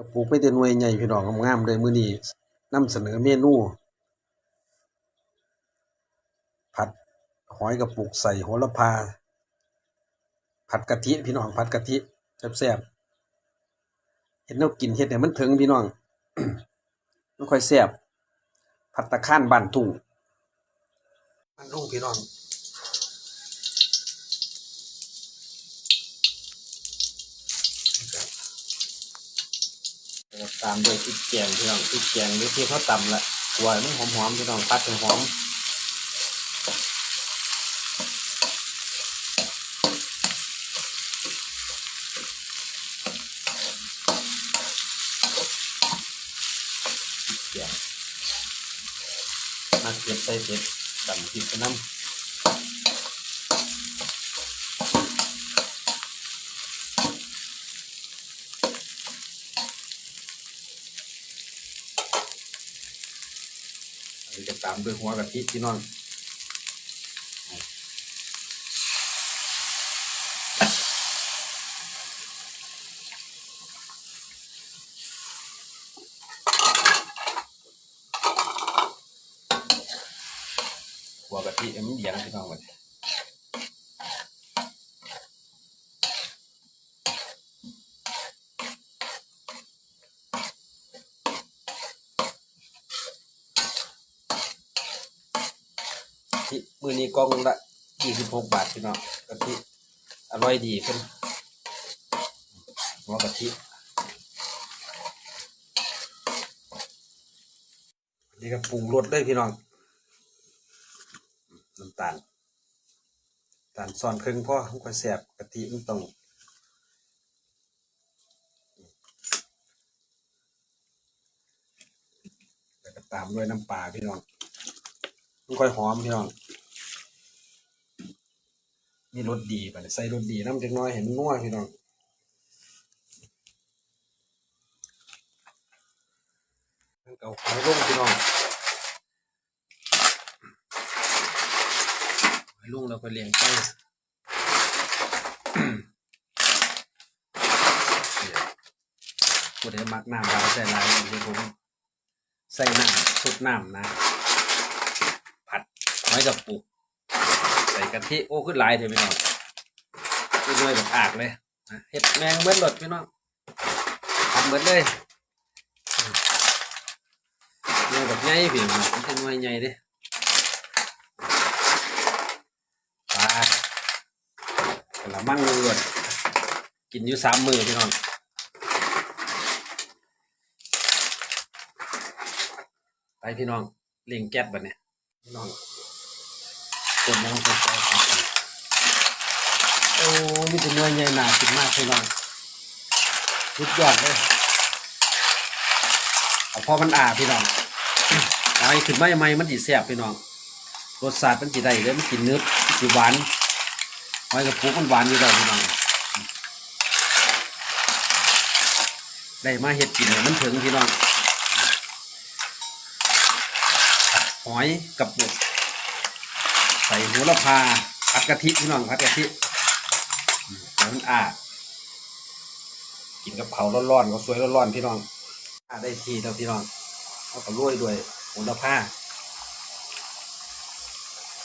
ก็ปลูกไม่แต่หน่วยใหญ่พี่น้องงามๆเลยมื้อนี้นำเสนอเมนู ผัดหอยกระปุกใส่โหระพา ผัดกะทิพี่น้องผัดกะทิแซ่บๆเห็นแนวกินเฮ็ดให้มันถึงพี่น้องมันค่อยแซ่บผัดตะข้านบ้านทุ่งบ้านทุ่งพี่น้อง แล้วตามด้วยพริกแกงพี่น้องพริกแกงหรือที่เขาตำละหวานมันหอมๆพี่น้องพัดหอมมาเก็บใส่เผ็ดตำพริกน้ำ อันนี้ก็ตามด้วยหัวกะทิพี่น้องหัวกะทิให้มันเหลียงพี่น้องวันนี้ มือนี้กล่องละยี่สิบหกบาทพี่น้องกะทิอร่อยดีขึ้นหัวกะทินนี้ก็ปรุงรสเลยพี่น้องน้ำตาลตาลซอนครึ่งพ่อมันค่อยแซ่บกะทิมันต้องแล้วก็ตามด้วยน้ำปลาพี่น้อง มันค่อยหอมพี่น้องมีรสดีไปใส่รสดีน้ำจักน้อยเห็นนัวพี่น้องเก่าหอยลงพี่น้องหอยลงแล้วก็เลี้ยงไก่ผู้ใดมักน้ำลาใส่ลายอันนี้ผมใส่น้ำสุดน้ำนะ อยกับปุกใส่กะทิโอ้ขึ้นลายเถอะพี่น้องขึ้นเลยแบบอากเลยเห็ดแมงเบิ้ลหลดพี่น้องทำเบิ้ลเลยเนื้อแบบใหญ่พี่น้องมันเป็นหน่วยใหญ่ดิปลากระมังรวดกินอยู่สามมือพี่น้องไปพี่น้องเลี้ยงแก๊สบัดเนี่ยพี่น้อง คนน้องคนใจครับโอ้มีแต่เนื้อใหญ่หนากินมากพี่น้องสุดยอดเลยเอาพอมันอาพี่น้องเอาให้ขึ้นมาใหม่มันจีแซ่บพี่น้องรสชาติมันจีได้เลยมันกินเนื้อจีหวานหอยกระปุกมันหวานอยู่แล้วพี่น้องได้มาเห็ดกินให้มันถึงพี่น้องหอยกระปุก ใส่โหระพาผัดกะทิพี่น้องผัดกะทิแล้วมันอ่ากินกับเขาร้อนๆก็สวยร้อนๆพี่น้องอาได้ทีแล้วพี่น้องเอาก็โรยด้วยโหระพา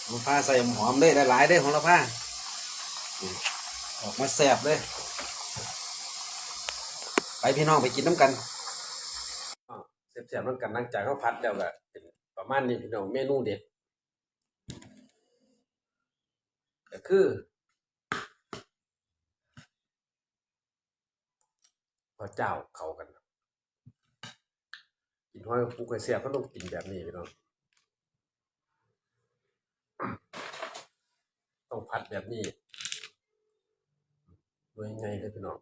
โหระพาใส่หอมๆเลยหลายๆเลยโหระพาออกมาแซ่บเลย ไปพี่น้องไปกินน้ำกันอ้าวแซ่บๆน้ำกันหลังจากเขาพัดแล้วก็เป็นประมาณนี้พี่น้องเมนูเด็ด ก็ คือพระเจ้าเขากันกินห้อยปูไข่เสียก็ต้องกินแบบนี้พี่น้องต้องผัดแบบนี้ด้วยไงเลยพี่น้อง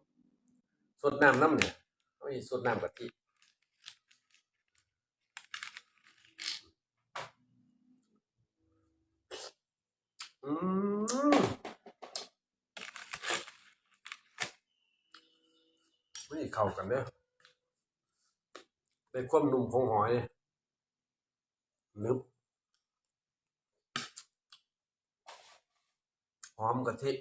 สดน้ำน้ำเนี่ยเขาอีสดน้ำกะทิอืม ไม่เข้ากันเด้อได้ความนุ่มของหอยนึบหอมกะทิ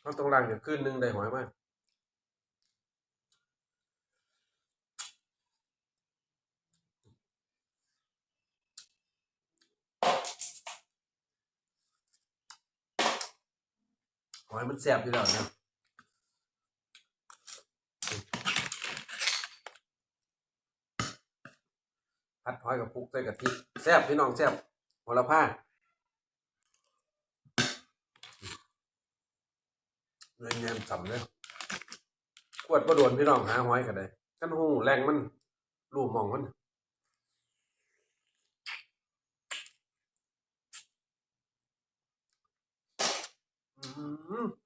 เขาต้องล้างอยู่คืนหนึงได้หอยมาก อยมันแซ่บอยู่แล้วนะผัดหอยกับพุกใส่กะทิแซ่บพี่น้องแซ่บหัวละผ้าเงินเงินสำเลยขวดประดวนพี่น้องหาหอยกันเลยกันหูแรงมันรูมองมัน อืม